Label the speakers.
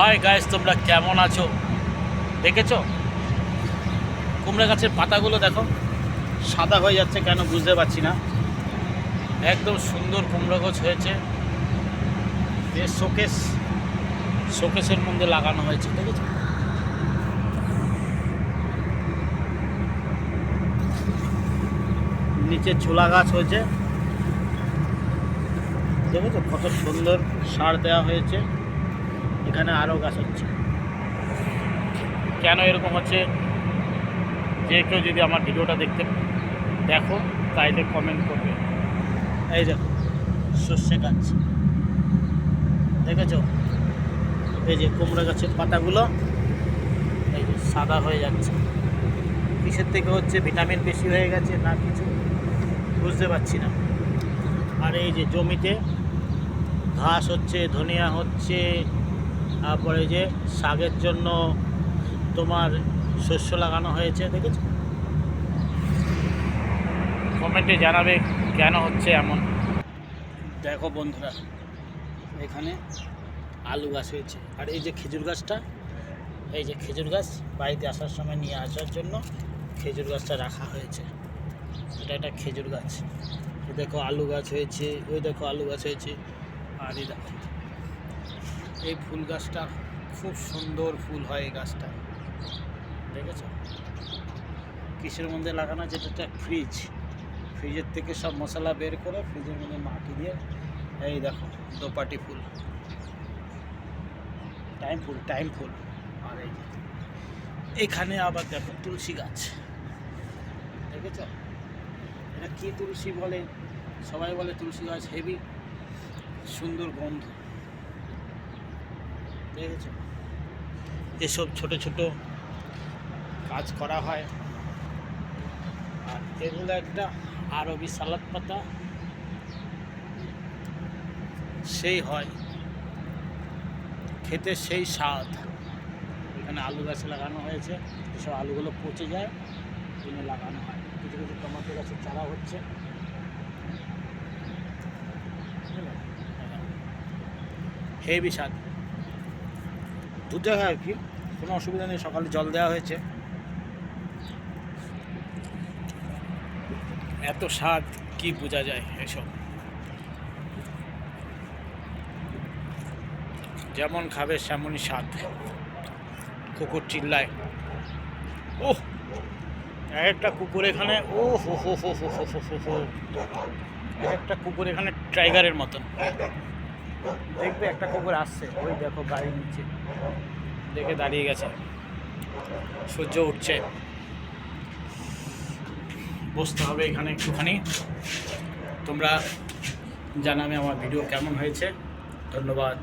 Speaker 1: Hi guys, তোমরা কেমন আছো? দেখেছ? কুমড়া গাছের পাতাগুলো দেখো। সাদা হয়ে যাচ্ছে কেন বুঝতে পারছি না। একদম সুন্দর কুমড়ো গাছ হয়েছে। যে শোকেস, শোকেসের মধ্যে লাগানো হয়েছে, দেখেছ? নিচে ছোলা গাছ হয়েছে। দেখেছ? কত সুন্দর সার দেওয়া হয়েছে। এখানে আরও গাছ হচ্ছে। কেন এরকম হচ্ছে? যে কেউ যদি আমার ভিডিওটা দেখতে দেখো, তাইলে কমেন্ট করবে। এই দেখো, সর্ষে গাছ। দেখেছ? এই যে কুমড়া গাছের পাতাগুলো, এই যে সাদা হয়ে যাচ্ছে। কিসের থেকে হচ্ছে? ভিটামিন বেশি হয়ে গেছে না কিছু? বুঝতে পারছি না। আর এই যে জমিতে ঘাস হচ্ছে, ধনিয়া হচ্ছে তারপরে যে শাকের জন্য তোমার শস্য লাগানো হয়েছে দেখেছ? কমেন্টে জানাবে কেন হচ্ছে এমন। দেখো বন্ধুরা এখানে আলু গাছ হয়েছে। আর এই যে খেজুর গাছটা এই যে খেজুর গাছ বাড়িতে আসার সময় নিয়ে আসার জন্য খেজুর গাছটা রাখা হয়েছে। এটা একটা খেজুর গাছ। দেখো আলু গাছ হয়েছে ওই দেখো আলু গাছ হয়েছে। আর এই দেখো। এই ফুল গাছটা খুব সুন্দর ফুল হয় এই গাছটা। দেখেছ? কিসের মধ্যে লাগানো? যেটা একটা ফ্রিজ ফ্রিজের থেকে সব মশলা বের করে ফ্রিজের মধ্যে মাটি দিয়ে এই দেখো, দোপাটি ফুল। টাইম ফুল টাইম ফুল। আর এই যে, এখানে আবার দেখো তুলসী গাছ। দেখেছ? এটা কী তুলসী বলে? সবাই বলে তুলসী গাছ হেভি, সুন্দর গন্ধ। দেখেছ এসব ছোট ছোট কাজ করা হয়। আর এগুলো একটা আরবি সালাদ পাতা। সেই হয়। খেতে সেই স্বাদ। এখানে আলু গাছ লাগানো হয়েছে। এসব আলুগুলো পচে যায় কিনে লাগানো হয়। কিছু কিছু টমেটো গাছের চারা হচ্ছে। হেভি স্বাদ। দু জায়গায় আর কি। কোনো অসুবিধা নেই, সকালে জল দেওয়া হয়েছে। এত স্বাদ, কি বোঝা যায় এসব। যেমন খাবে সেমনই স্বাদ। কুকুর চিল্লায়। ও একটা কুকুর এখানে ও হো হো হো হো হো হো হো। একটা কুকুর এখানে টাইগারের মতন। দেখবে একটা কুকুর আসছে। ওই দেখো গাড়ি নিচ্ছে দেখে দাঁড়িয়ে গেছে। সূর্য উঠছে। বসতে হবে এখানে একটুখানি। তোমরা জানাবে আমার ভিডিও কেমন হয়েছে। ধন্যবাদ।